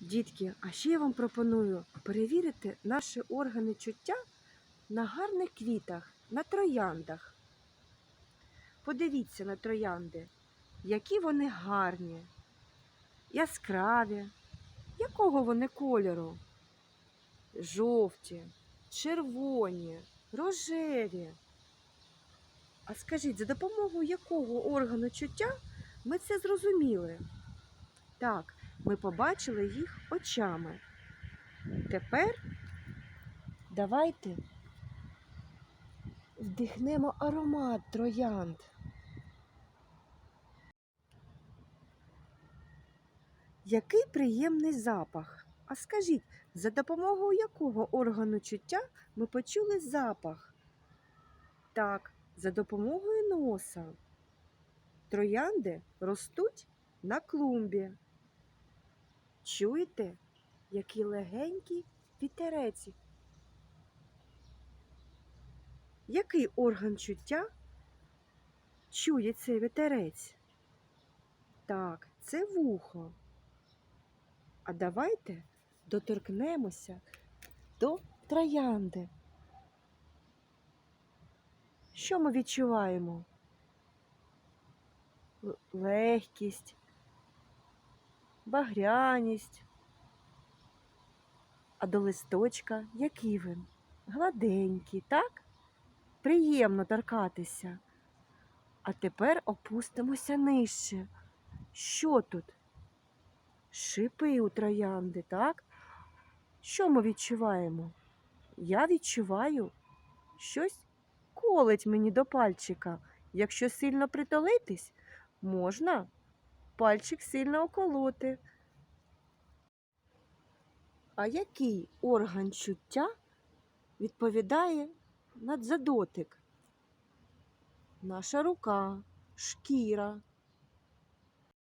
Дітки, а ще я вам пропоную перевірити наші органи чуття на гарних квітах, на трояндах. Подивіться на троянди, які вони гарні, яскраві, якого вони кольору? Жовті, червоні, рожеві. А скажіть, за допомогою якого органу чуття ми це зрозуміли? Так, ми побачили їх очами. Тепер давайте вдихнемо аромат троянд. Який приємний запах. А скажіть, за допомогою якого органу чуття ми почули запах? Так, за допомогою носа. Троянди ростуть на клумбі. Чуєте, який легенький вітерець? Який орган чуття чує цей вітерець? Так, це вухо. А давайте доторкнемося до троянди. Що ми відчуваємо? Легкість, багряність. А до листочка який він? Гладенький, так? Приємно торкатися. А тепер опустимося нижче. Що тут? Шипи у троянди, так? Що ми відчуваємо? Я відчуваю щось колить мені до пальчика. Якщо сильно притулитись, можна пальчик сильно околоти. А який орган чуття відповідає на за дотик? Наша рука, шкіра,